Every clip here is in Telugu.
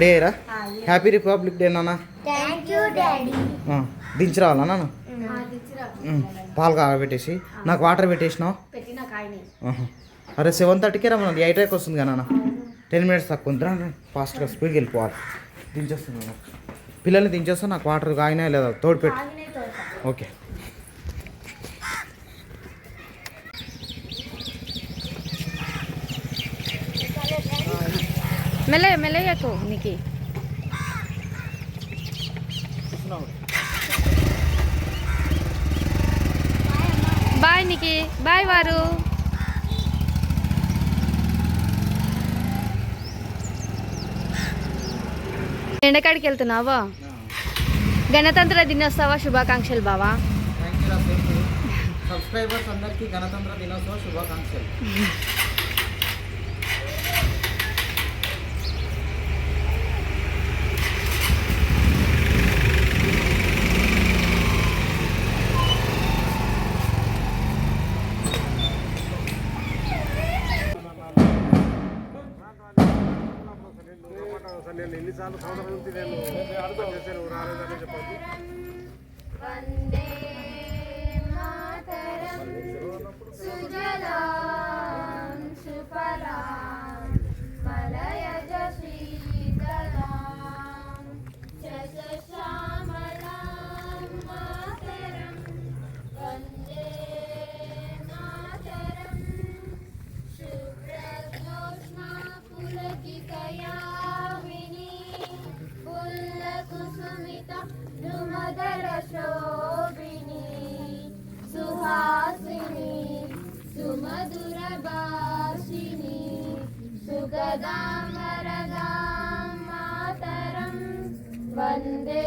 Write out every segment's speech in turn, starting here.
రెడీ అయ్యారా? హ్యాపీ రిపబ్లిక్ డే నాన్న. దించి రావాలా నాన్న? పాలు కాగబెట్టేసి నాకు వాటర్ పెట్టేసినావు. అరే సెవెన్ థర్టీకే రమ్మన్నది ఎయిట్ అయికి వస్తుంది కదా నాన్న. టెన్ మినిట్స్ తక్కువ ఉందిరా ఫాస్ట్గా స్పీడ్కి వెళ్ళిపోవాలి. దించేస్తుంది పిల్లల్ని దించేస్తా నాకు వాటర్ కాగినా లేదా తోడు పెట్టు. కాగినే తోట ఓకే మెల్ల నీకు. బాయ్ నీకి బాయ్ వారు. ఎండకాడికి వెళ్తున్నావా? గణతంత్ర దినోత్సవ శుభాకాంక్షలు బావా. సబ్స్క్రైబర్స్ అందరికీ గణతంత్ర దినోత్సవ శుభాకాంక్షలు. నేను ఎన్నిసార్లు సంవత్సరం నుంచి నేను చేశాను రాలేదని చెప్పండి సుజలా ಶ್ವೇತ ಧ್ರುಮದರ ಶೋಭಿಣಿ ಸುಹಾಸಿನಿ ಸುಮಧುರ ಭಾಷಿಣಿ ಸುಖದಾಂ ವರದಾಂ ಮಾತರಂ ವಂದೇ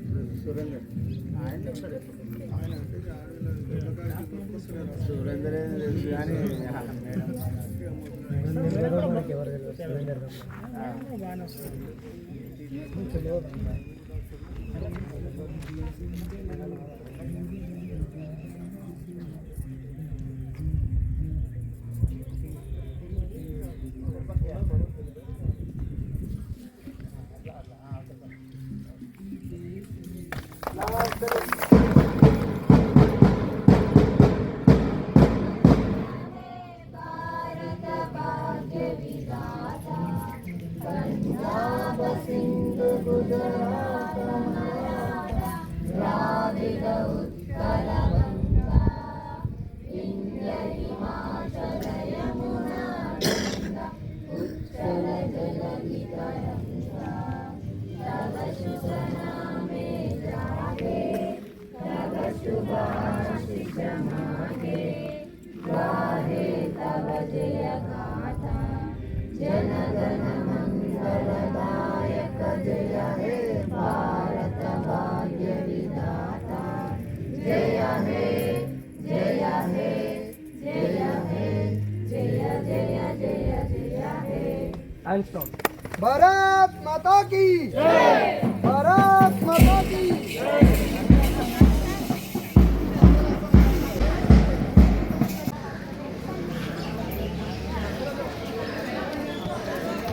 సురేందర్. సురేందర్ కానీ సురేందర్ భారత హ్యాండ్స్టోన్ భారత్ మాతాకి భారత్ మాతాకి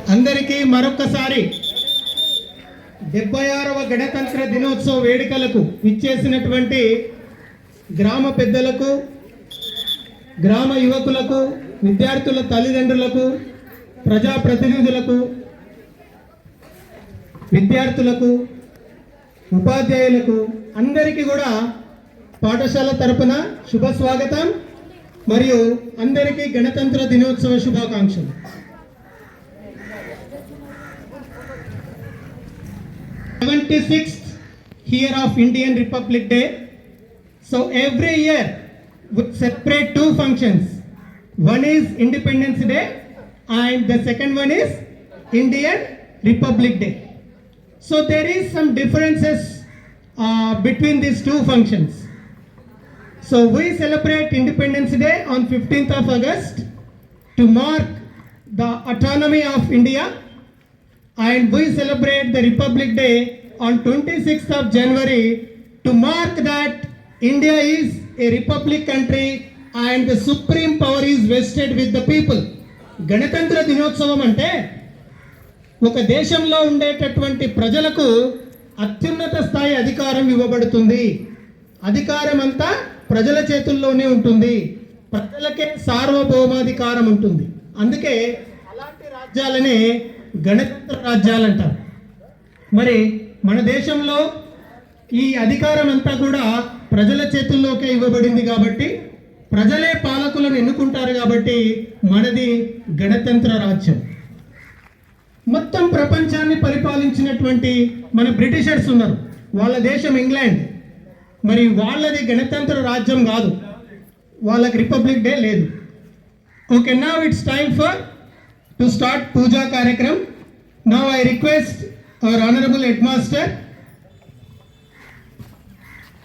అందరికీ మరొకసారి డెబ్బై ఆరవ గణతంత్ర దినోత్సవ వేడుకలకు ఇచ్చేసినటువంటి గ్రామ పెద్దలకు గ్రామ యువకులకు విద్యార్థుల తల్లిదండ్రులకు ప్రజాప్రతినిధులకు విద్యార్థులకు ఉపాధ్యాయులకు అందరికీ కూడా పాఠశాల తరపున శుభ స్వాగతం మరియు అందరికీ గణతంత్ర దినోత్సవ శుభాకాంక్షలు. Seventy six year of Indian republic day. So every year with separate two functions. One is independence day and the second one is Indian Republic Day. So there is some differences uh, between these two functions. So we celebrate Independence Day on 15th of August to mark the autonomy of India and we celebrate the Republic Day on 26th of January to mark that India is a republic country and the supreme power is vested with the people. గణతంత్ర దినోత్సవం అంటే ఒక దేశంలో ఉండేటటువంటి ప్రజలకు అత్యున్నత స్థాయి అధికారం ఇవ్వబడుతుంది. అధికారం అంతా ప్రజల చేతుల్లోనే ఉంటుంది. ప్రజలకే సార్వభౌమాధికారం ఉంటుంది. అందుకే అలాంటి రాజ్యాలనే గణతంత్ర రాజ్యాలు అంటారు మరి మన దేశంలో ఈ అధికారం అంతా కూడా ప్రజల చేతుల్లోకే ఇవ్వబడింది కాబట్టి ప్రజలే పాలకులను ఎన్నుకుంటారు కాబట్టి మనది గణతంత్ర రాజ్యం. మొత్తం ప్రపంచాన్ని పరిపాలించినటువంటి మన బ్రిటిషర్స్ ఉన్నారు. వాళ్ళ దేశం ఇంగ్లాండ్. మరి వాళ్ళది గణతంత్ర రాజ్యం కాదు. వాళ్ళకి రిపబ్లిక్ డే లేదు. Okay now it's time for to start పూజా కార్యక్రమం. Now I request our honourable head master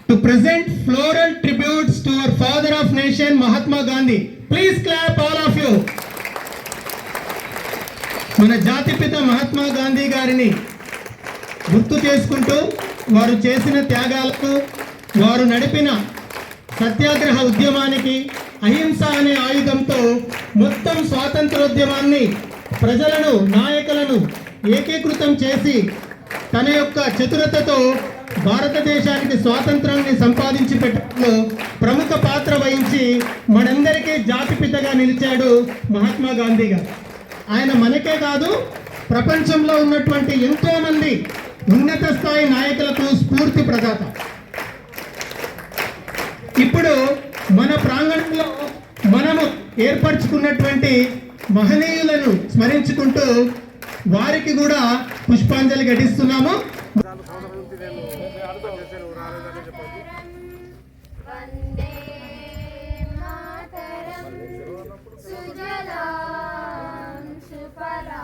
to present floral tributes to our father of nation Mahatma Gandhi please clap all of you మన జాతిపిత మహాత్మా గాంధీ గారిని గుర్తు చేసుకుంటూ వారు చేసిన త్యాగాలకు వారు నడిపిన సత్యాగ్రహ ఉద్యమానికి అహింస అనే ఆయుధంతో మొత్తం స్వాతంత్రోద్యమాన్ని ప్రజలను నాయకులను ఏకీకృతం చేసి తన యొక్క చతురతతో భారతదేశానికి స్వాతంత్రాన్ని సంపాదించి పెట్టడంలో ప్రముఖ పాత్ర వహించి మనందరికీ జాతిపితగా నిలిచాడు మహాత్మా గాంధీ గారు. ఆయన మనకే కాదు ప్రపంచంలో ఉన్నటువంటి ఎంతోమంది ఉన్నత స్థాయి నాయకులకు స్ఫూర్తి ప్రదాత. ఇప్పుడు మన ప్రాంగణంలో మనము ఏర్పరచుకున్నటువంటి మహనీయులను స్మరించుకుంటూ వారికి కూడా పుష్పాంజలి ఘటిస్తున్నాము. సుజలాం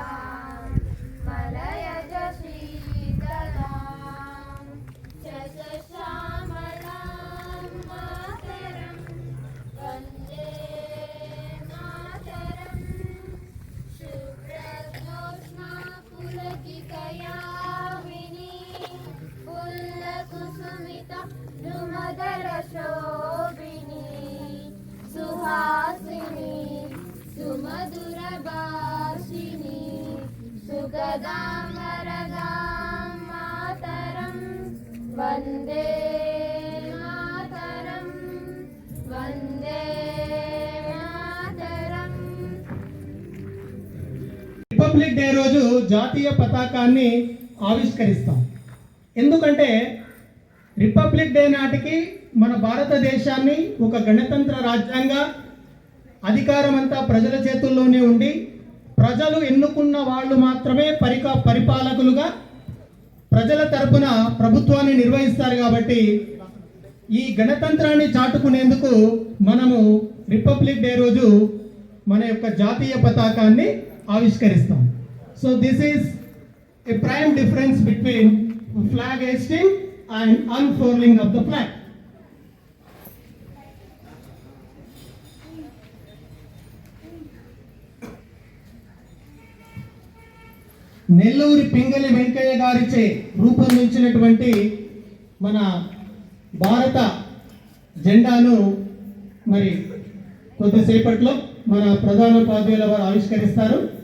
రిపబ్లిక్ డే రోజు జాతీయ పతాకాన్ని ఆవిష్కరిస్తాం. ఎందుకంటే రిపబ్లిక్ డే నాటికి మన భారతదేశాన్ని ఒక గణతంత్ర రాజ్యాంగ అధికారం అంతా ప్రజల చేతుల్లోనే ఉండి ప్రజలు ఎన్నుకున్న వాళ్ళు మాత్రమే పరికా పరిపాలకులుగా ప్రజల తరపున ప్రభుత్వాన్ని నిర్వహిస్తారు కాబట్టి ఈ గణతంత్రాన్ని చాటుకునేందుకు మనము రిపబ్లిక్ డే రోజు మన యొక్క జాతీయ పతాకాన్ని ఆవిష్కరిస్తాం. So this is a prime difference between flag hoisting and unfurling of the flag నెల్లూరి పింగళి వెంకయ్య గారిచే రూపొందించినటువంటి మన భారత జెండాను మరి కొద్దిసేపట్లో మన ప్రధాన ఉపాధ్యాయుల వారు ఆవిష్కరిస్తారు.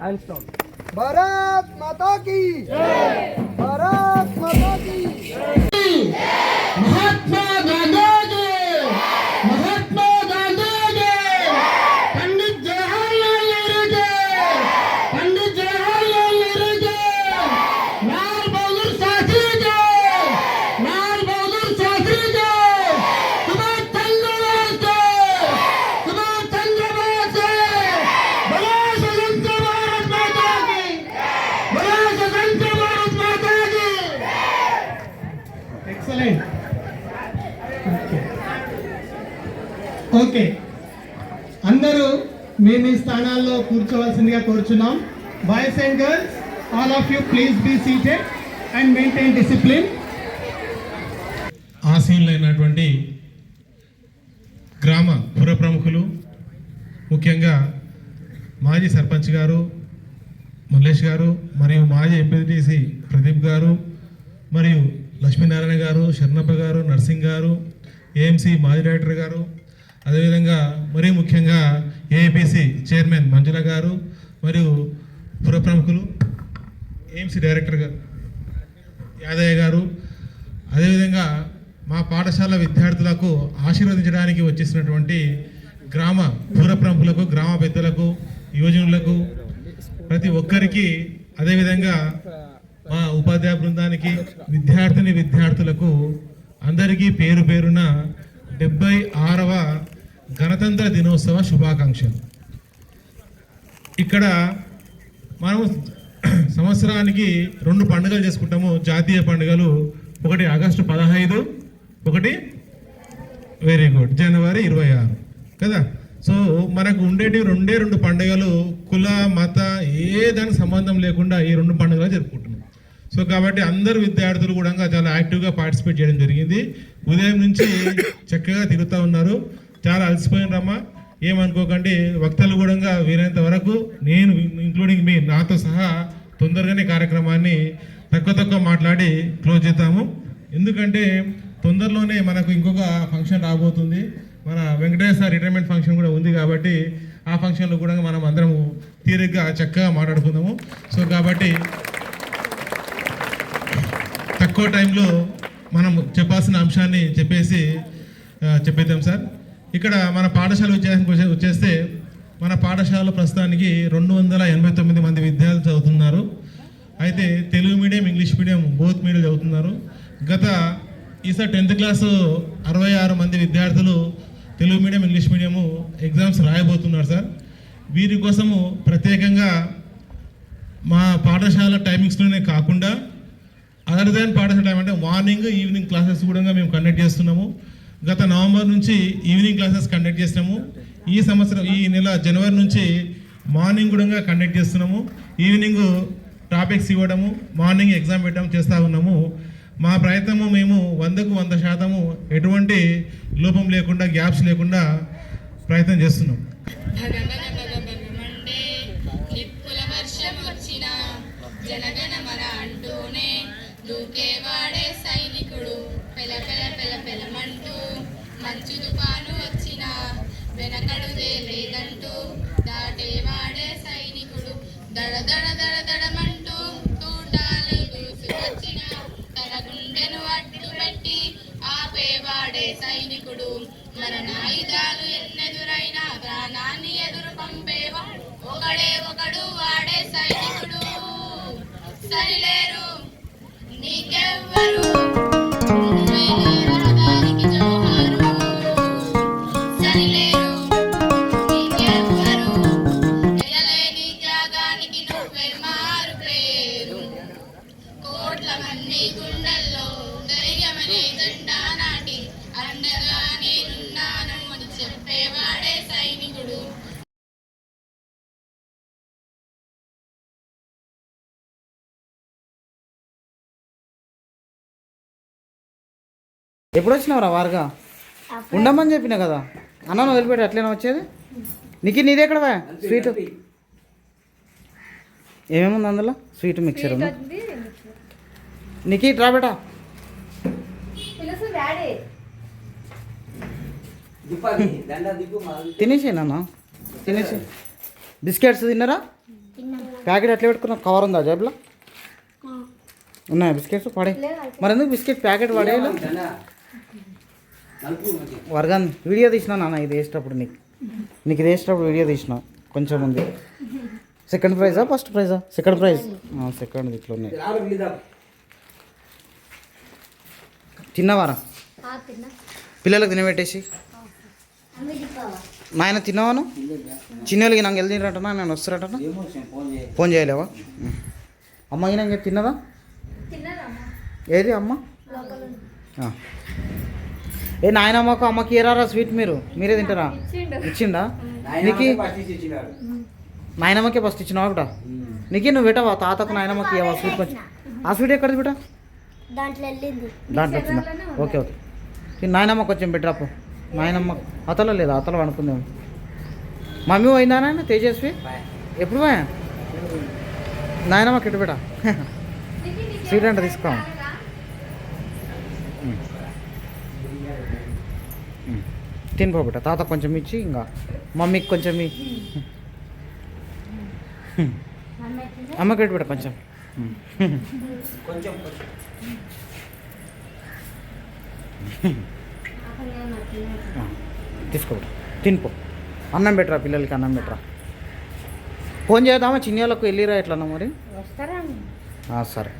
भारत माता की भारत माता की ఓకే. ఓకే. అందరూ మీ మీ స్థానాల్లో కూర్చోవలసిందిగా కోరుచున్నాం. Boys and girls all of you please be seated and maintain discipline ఆసీనులైనటువంటి గ్రామ పుర ప్రముఖులు ముఖ్యంగా మాజీ సర్పంచ్ గారు మల్లేష్ గారు మరియు మాజీ ఎంపీటీసీ ప్రదీప్ గారు మరియు లక్ష్మీనారాయణ గారు శరణప్ప గారు నర్సింగ్ గారు ఏఎంసీ మాజీ డైరెక్టర్ గారు అదేవిధంగా మరీ ముఖ్యంగా ఏఐపిసి చైర్మన్ మంజుల గారు మరియు పుర ప్రముఖులు ఏఎంసీ డైరెక్టర్ గారు యాదయ్య గారు. అదేవిధంగా మా పాఠశాల విద్యార్థులకు ఆశీర్వదించడానికి వచ్చేసినటువంటి గ్రామ పూర ప్రముఖులకు గ్రామ పెద్దలకు యువజనులకు ప్రతి ఒక్కరికి అదేవిధంగా మా ఉపాధ్యాయ బృందానికి విద్యార్థిని విద్యార్థులకు అందరికీ పేరు పేరున డెబ్బై ఆరవ గణతంత్ర దినోత్సవ శుభాకాంక్షలు. ఇక్కడ మనం సంవత్సరానికి రెండు పండుగలు చేసుకుంటాము. జాతీయ పండుగలు ఒకటి ఆగస్టు పదహైదు ఒకటి వెరీ గుడ్ జనవరి ఇరవై ఆరు. కదా? సో మనకు ఉండేటి రెండే రెండు పండుగలు కుల మత ఏ దానికి సంబంధం లేకుండా ఈ రెండు పండుగలు జరుపుకుంటున్నాం. సో కాబట్టి అందరు విద్యార్థులు కూడా చాలా యాక్టివ్గా పార్టిసిపేట్ చేయడం జరిగింది. ఉదయం నుంచి చక్కగా తిరుగుతూ ఉన్నారు. చాలా అలసిపోయినరమ్మా. ఏమనుకోకండి వక్తలు కూడా వీలైనంత వరకు నేను ఇంక్లూడింగ్ మీ నాతో సహా తొందరగానే కార్యక్రమాన్ని తక్కువ తక్కువ మాట్లాడి క్లోజ్ చేద్దాము. ఎందుకంటే తొందరలోనే మనకు ఇంకొక ఫంక్షన్ రాబోతుంది. మన వెంకటేశ్వర రిటైర్మెంట్ ఫంక్షన్ కూడా ఉంది కాబట్టి ఆ ఫంక్షన్లో కూడా మనం అందరము తీరిగ్గా చక్కగా మాట్లాడుకుందాము. సో కాబట్టి తక్కువ టైంలో మనం చెప్పాల్సిన అంశాన్ని చెప్పేసి చెప్పేద్దాం సార్. ఇక్కడ మన పాఠశాల విద్యార్థికి వచ్చేస్తే మన పాఠశాలలో ప్రస్తుతానికి రెండు వందల ఎనభై తొమ్మిది మంది విద్యార్థులు చదువుతున్నారు. అయితే Telugu medium English medium both medium చదువుతున్నారు. గత ఈసారి టెన్త్ క్లాసు అరవై ఆరు మంది విద్యార్థులు Telugu medium English medium exams రాయబోతున్నారు sir. వీరి కోసము ప్రత్యేకంగా మా పాఠశాల టైమింగ్స్లోనే కాకుండా అదర్ దాన్ పాఠశాల టైం అంటే మార్నింగ్ ఈవినింగ్ క్లాసెస్ కూడా మేము కండక్ట్ చేస్తున్నాము. గత నవంబర్ నుంచి ఈవినింగ్ క్లాసెస్ కండక్ట్ చేసినాము ఈ సంవత్సరం ఈ నెల జనవరి నుంచి మార్నింగ్ కూడా కండక్ట్ చేస్తున్నాము. ఈవినింగ్ టాపిక్స్ ఇవ్వడము మార్నింగ్ ఎగ్జామ్ పెట్టడం చేస్తూ ఉన్నాము. మా ప్రయత్నము మేము వందకు వంద శాతము ఎటువంటి లోపం లేకుండా గ్యాప్స్ లేకుండా ప్రయత్నం చేస్తున్నాం జనగణ దూకేవాడే సైనికుడు. పెల పెల పెల పెలమంటూ మంచు తుపాను వచ్చిన వెనకడుదే లేదంటూ దాటేవాడే సైనికుడు. దడ దడ దడ దడమంటూ తూటాలు దూసుకొచ్చిన తన గుండెను అడ్డు పెట్టి ఆపేవాడే సైనికుడు. మన నాయుధాలు ఎన్నెదురైనా ప్రాణాన్ని ఎదురు పంపేవాడు. ఒకడే ఒకడు వాడే సైనికుడు. సరిలేరు Yeah, ఎప్పుడు వచ్చినావురా వారుగా ఉండమని చెప్పిన కదా. అన్న వదిలిపెట్టి ఎట్లైనా వచ్చేది? నీకు నీది ఎక్కడ స్వీట్. ఏమేముంది అందులో? స్వీట్ మిక్చర్ ఉంది? నీకు ఇట్రా బేటా. తినేసి నాన్న. తినేసి బిస్కెట్స్ తిన్నారా? ప్యాకెట్ ఎట్లా పెట్టుకున్నావు. కవర్ ఉందా జేబులో? ఉన్నాయా బిస్కెట్స్? పడే మరి ఎందుకు బిస్కెట్ ప్యాకెట్ పడేయాలి? వర్గాన్ వీడియో తీసిన నాన్న ఇది వేసేటప్పుడు నీకు. నీకు ఇది వేసేటప్పుడు వీడియో తీసిన. కొంచెం ఉంది. సెకండ్ ప్రైజా ఫస్ట్ ప్రైజా సెకండ్ ప్రైజ్ సెకండ్ ఇట్లా ఉన్నాయి. తిన్నావారా? పిల్లలకు తినబెట్టేసి. నాయన తిన్నావాను చిన్నోళ్ళకి నాకు వెళ్ళి తినరటనా నేను వస్తారటనా ఫోన్ చేయలేవా? అమ్మ ఈయన తిన్నదా? ఏది అమ్మ. ఏ నాయనమ్మకు అమ్మకి ఏరారా స్వీట్ మీరు? మీరే తింటారా? ఇచ్చిండా. నీకు నాయనమ్మకే ఫస్ట్ ఇచ్చినావా బిడ్డ? నీకు నువ్వు పెట్టవా? తాతకు నాయనమ్మకి ఇవ్వవా స్వీట్ కొంచెం? ఆ స్వీట్ ఎక్కడిది బిడ్డ? దాంట్లో వచ్చిందా? Okay okay. ఈ నాయనమ్మ కొంచెం పెట్టరాపు నాయనమ్మ అతలో లేదా? అతలో అనుకుందాం మమ్మీ పోయిందా నాయన? తేజస్వి? ఎప్పుడు పోయా? నాయనమ్మ కిట్టు బిడ్డ? స్వీట్ అంటే తీసుకో. తినిపో బిడ్డ తాత కొంచెం ఇచ్చి ఇంకా మమ్మీకి కొంచెం అమ్మకి పెట్టు బిడ్డ కొంచెం. ఆ, తీసుకో బిడ్డ తినిపో. అన్నం పెట్టరా పిల్లలకి అన్నం పెట్టరా? ఫోన్ చేద్దామా చిన్నోళ్ళకు వెళ్ళిరా ఎట్లన్నా మరి? సరే.